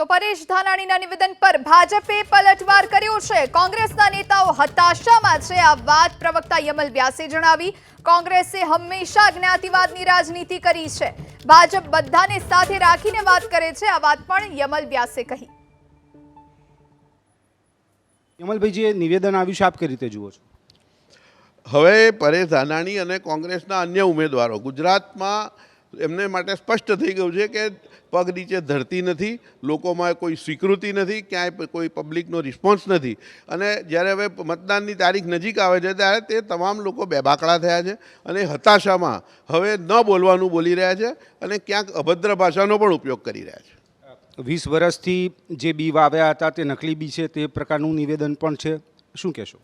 તો પરેશ ધાનાણીના નિવેદન પર ભાજપે પલટવાર કર્યો છે. કોંગ્રેસના નેતાઓ હતાશામાં છે. આ વાત પ્રવક્તા યમલ વ્યાસે જણાવી. કોંગ્રેસે હંમેશા જ્ઞાતિવાદની રાજનીતિ કરી છે. ભાજપ બધાને સાથે રાખીને વાત કરે છે. આ વાત પણ યમલ વ્યાસે કહી. યમલભાઈ જે નિવેદન આવ્યું છે આપ કઈ રીતે જુઓ છો? હવે પરેશ ધાનાણી અને કોંગ્રેસના અન્ય ઉમેદવારો ગુજરાતમાં એમને માટે સ્પષ્ટ થઈ ગયું છે કે પગ નીચે ધરતી નથી, લોકોમાં કોઈ સ્વીકૃતિ નથી, ક્યાંય કોઈ પબ્લિકનો રિસ્પોન્સ નથી. અને જ્યારે હવે મતદાનની તારીખ નજીક આવે છે, ત્યારે તે તમામ લોકો બેબાકડા થયા છે અને હતાશામાં હવે ન બોલવાનું બોલી રહ્યા છે અને ક્યાંક અભદ્ર ભાષાનો પણ ઉપયોગ કરી રહ્યા છે. વીસ વર્ષથી જે બી વાવ્યા હતા તે નકલી બી છે તે પ્રકારનું નિવેદન પણ છે. શું કહેશો?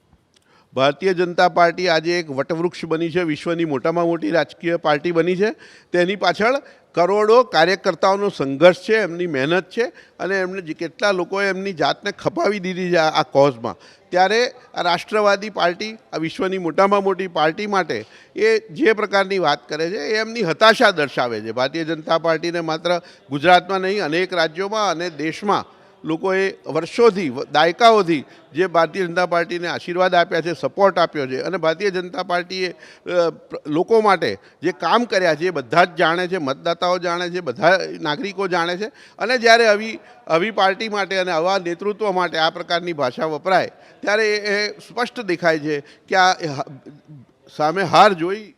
ભારતીય જનતા પાર્ટી આજે એક વટવૃક્ષ બની છે, વિશ્વની મોટામાં મોટી રાજકીય પાર્ટી બની છે. તેની પાછળ કરોડો કાર્યકર્તાઓનો સંઘર્ષ છે, એમની મહેનત છે અને એમને કેટલા લોકોએ એમની જાતને ખપાવી દીધી છે આ કોઝમાં. ત્યારે આ રાષ્ટ્રવાદી પાર્ટી, આ વિશ્વની મોટામાં મોટી પાર્ટી માટે એ જે પ્રકારની વાત કરે છે, એ એમની હતાશા દર્શાવે છે. ભારતીય જનતા પાર્ટીને માત્ર ગુજરાતમાં નહીં, અનેક રાજ્યોમાં અને દેશમાં લોકોએ વર્ષોથી દાયકાઓથી જે ભારતીય જનતા પાર્ટીને આશીર્વાદ આપ્યા છે સપોર્ટ આપ્યો છે અને ભારતીય જનતા પાર્ટીએ લોકો માટે જે કામ કર્યા છે એ બધા જ જાણે છે, મતદાતાઓ જાણે છે, બધા નાગરિકો જાણે છે અને જ્યારે આવી આવી પાર્ટી માટે અને આવા નેતૃત્વ માટે આ પ્રકારની ભાષા વપરાય, ત્યારે એ સ્પષ્ટ દેખાય છે કે આ સામે હાર જોઈ